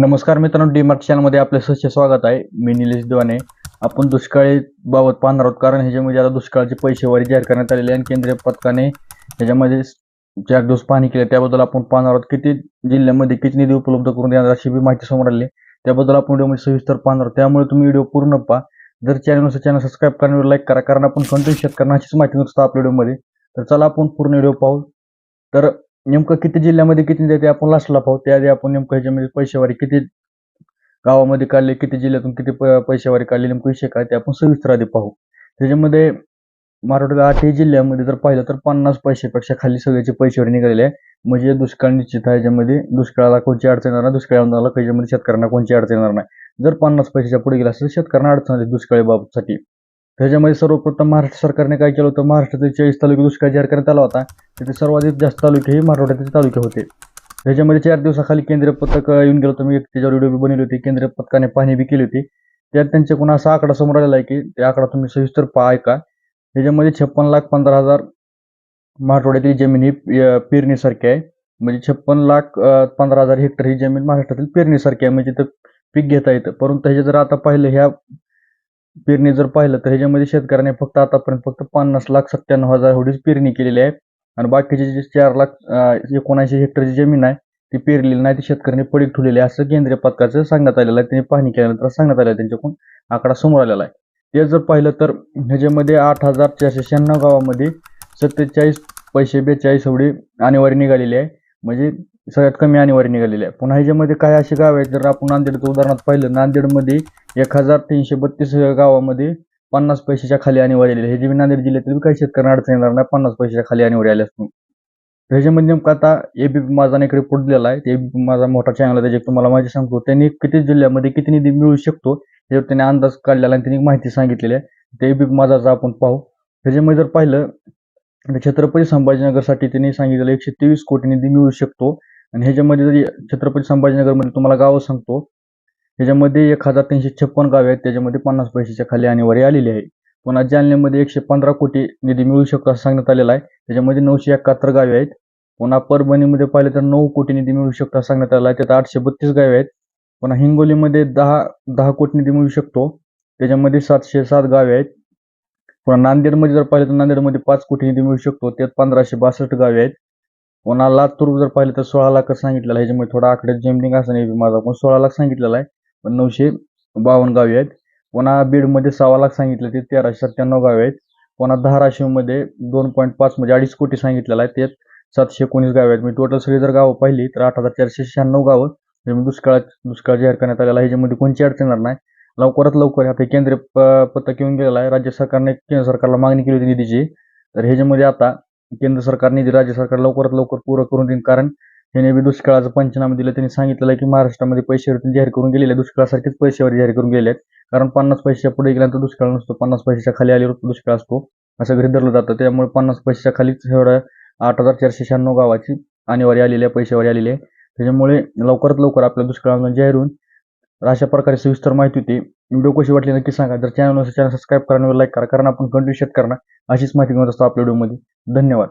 नमस्कार मित्रांनो डीमार्ट चॅनलमध्ये आपले सहज स्वागत आहे. मी निलेश दिवाने. आपण दुष्काळी बाबत पाहणार आहोत कारण ह्याच्यामध्ये आता दुष्काळाचे पैसेवारी जाहीर करण्यात आलेले आहे आणि केंद्रीय पथकाने ह्याच्यामध्ये चार दिवस पाहणी केली त्याबद्दल आपण पाहणार आहोत. किती जिल्ह्यामध्ये किती निधी उपलब्ध करून देणार अशी बी माहिती समोर आली. आहे. त्याबद्दल आपण व्हिडिओमध्ये सविस्तर पाहणार आहोत. त्यामुळे तुम्ही व्हिडिओ पूर्ण पहा. जर चॅनल नसेल चॅनल सबस्क्राईब करा लाईक करा कारण आपण कंटिन्यू शेतकऱ्यांना अशीच माहिती नसतं आपल्या व्हिडिओमध्ये तर चला आपण पूर्ण व्हिडिओ पाहू. तर नेमकं किती जिल्ह्यामध्ये किती देते आपण लास्टला पाहू. त्याआधी आपण नेमकं ह्याच्यामध्ये पैसेवारी किती गावामध्ये काढले किती जिल्ह्यातून किती पैसेवारी काढले नेमकं विषय काय ते आपण सविस्तर आधी पाहू. त्याच्यामध्ये मराठवाड्यात आठही जिल्ह्यामध्ये जर पाहिलं तर पन्नास पैशापेक्षा खाली सगळ्याचे पैसेवारी निघालेले आहे. म्हणजे दुष्काळ निश्चित आहे याच्यामध्ये दुष्काळाला कोणची अडचण येणार नाही दुष्काळाला त्याच्यामध्ये शेतकऱ्यांना कोणची अडचण येणार नाही. जर पन्नास पैशाच्या पुढे गेला असेल तर शेतकऱ्यांना अडचण आली दुष्काळी बाबतसाठी. त्याच्यामध्ये सर्वप्रथम महाराष्ट्र सरकारने काय केलं होतं? महाराष्ट्रातील चाळीस तालुके दुष्काळ जाहीर करण्यात आला होता. तिथे सर्वाधिक जास्त तालुके हे मराठवाड्यातील तालुके होते. ह्याच्यामध्ये चार दिवसाखाली केंद्रीय पथक येऊन गेलो होतं. मी एक त्याच्यावर व्हिडिओ बी बनवली होती. केंद्रीय पथकाने पाहणी बी केली होती. त्यात त्यांच्याकडून असा आकडा समोर आलेला आहे की ते आकडा तुम्ही सविस्तर पहा ऐका. ह्याच्यामध्ये छप्पन लाख पंधरा हजार मराठवाड्यातील जमीन ही पेरणीसारखी आहे. म्हणजे छप्पन लाख पंधरा हजार हेक्टर ही जमीन महाराष्ट्रातील पेरणीसारखी आहे. म्हणजे तिथं पीक घेता येतं परंतु ह्याचे जर आता पाहिलं ह्या पेरणी जर पाहिलं तर ह्याच्यामध्ये शेतकऱ्याने फक्त आतापर्यंत फक्त पन्नास लाख सत्त्याण्णव हजार एवढीच पेरणी केलेली आहे. आणि बाकीचे जे चार लाख एकोणऐंशी हेक्टरची जमीन आहे ती पेरलेली नाही ती शेतकऱ्यांनी पडीक ठेवलेली आहे असं केंद्रीय पथकाचं सांगण्यात आलेलं आहे. त्यांनी पाहणी केल्यानंतर सांगण्यात आलेलं आहे त्यांच्याकडून आकडा समोर आलेला आहे. ते जर पाहिलं तर ह्याच्यामध्ये आठ हजार चारशे शहाण्णव गावामध्ये सत्तेचाळीस पैसे बेचाळीस एवढी आणेवारी निघालेली आहे. म्हणजे सगळ्यात कमी आणेवारी निघालेली आहे. पुन्हा ह्याच्यामध्ये काय अशी गाव आहेत जर आपण नांदेडचं उदाहरणार्थ पाहिलं नांदेडमध्ये एक हजार तीनशे बत्तीस गावामध्ये पन्नास पैशाच्या खाली अनिवार्य आलेली हे जे नांदेड जिल्ह्यातील काही शेतकऱ्यांना अडचण येणार नाही पन्नास पैशाच्या खाली अनिवार्य आले असतो ह्याच्यामध्ये नेमकं आता एबीपी माझा एक रिपोर्ट दिलेला आहे. ते ABP माझा मोठा चॅनल आहे त्याच्यात तुम्हाला माहिती सांगतो. त्यांनी किती जिल्ह्यामध्ये किती निधी मिळू शकतो याच्यावर त्यांनी अंदाज काढलेला आणि त्यांनी माहिती सांगितलेली आहे. ते एबीपी माझाचा आपण पाहू. त्याच्यामध्ये जर पाहिलं तर छत्रपती संभाजीनगरसाठी त्यांनी सांगितलेलं एकशे तेवीस कोटी निधी मिळू शकतो. आणि ह्याच्यामध्ये जरी छत्रपती संभाजीनगरमध्ये तुम्हाला गावं सांगतो याच्यामध्ये एक हजार तीनशे छप्पन गावे आहेत त्याच्यामध्ये पन्नास पैशाच्या खाली आणेवारी आलेली आहे. पुन्हा जालन्यामध्ये एकशे पंधरा कोटी निधी मिळू शकतो असं सांगण्यात आलेला आहे. त्याच्यामध्ये नऊशे एकाहत्तर गावे आहेत. पुन्हा परभणीमध्ये पाहिलं तर नऊ कोटी निधी मिळू शकतो असं सांगण्यात आला आहे. त्यात आठशे बत्तीस गावे आहेत. पुन्हा हिंगोलीमध्ये दहा दहा कोटी निधी मिळू शकतो. त्याच्यामध्ये सातशे सात गावे आहेत. पुन्हा नांदेडमध्ये जर पाहिलं तर नांदेडमध्ये पाच कोटी निधी मिळू शकतो. त्यात पंधराशे बासष्ट गावे आहेत. पुन्हा लातूर जर पाहिलं तर सोळा लाख सांगितलेलं आहे. ह्याच्यामध्ये थोडा आकडे जेमलिंग असं नाही माझा पण सोळा लाख सांगितलेला आहे. पण नऊशे बावन्न गावे आहेत. पुन्हा बीडमध्ये सहा लाख सांगितले ते तेराशे सत्त्याण्णव गावे आहेत. पुन्हा धाराशिवमध्ये दोन पॉईंट पाच म्हणजे अडीच कोटी सांगितलेलं आहे. ते सातशे एकोणीस गावे आहेत. मी टोटल सगळी जर गावं पाहिली तर आठ हजार चारशे शहाण्णव गावं त्याच्यामध्ये दुष्काळात दुष्काळ जाहीर करण्यात आलेला आहे. ह्याच्यामध्ये कोणची अडचण येणार नाही. लवकरात लवकर आता हे केंद्रीय प- पथक येऊन गेलेलं आहे. राज्य सरकारने केंद्र सरकारला मागणी केली होती निधीची. तर ह्याच्यामध्ये आता केंद्र सरकार निधी राज्य सरकार लवकरात लवकर पूर्ण करून देईन. कारण त्याने बी दुष्काळाचं पंचनामा दिलं. त्यांनी सांगितलेलं की महाराष्ट्रामध्ये पैशावरती जाहीर करून गेलेले दुष्काळासारखेच पैशावर जाहीर करून गेले आहेत. कारण पन्नास पैशाच्या पुढे गेल्यानंतर दुष्काळ नसतो. पन्नास पैशाच्या खाली आल्यावर दुष्काळ असतो. असं गृहीत धरलं जातं. त्यामुळे पन्नास पैशाच्या खालीच एवढं आठ हजार चारशे शहाण्णव गावाची आणेवारी आलेली आहे. पैशावारी आलेली आहे. त्याच्यामुळे लवकरात लवकर आपल्या दुष्काळामध्ये जाहीर होऊन अशा प्रकारे सविस्तर माहिती होती. व्हिडिओ कशी वाटली नक्की सांगा. जर चॅनल नसेल चॅनल सबस्क्राईब करा. लाईक करा. कारण आपण कंटिन्यू शेत करणार अशीच माहिती घेऊन असतो आपल्या व्हिडिओमध्ये. धन्यवाद.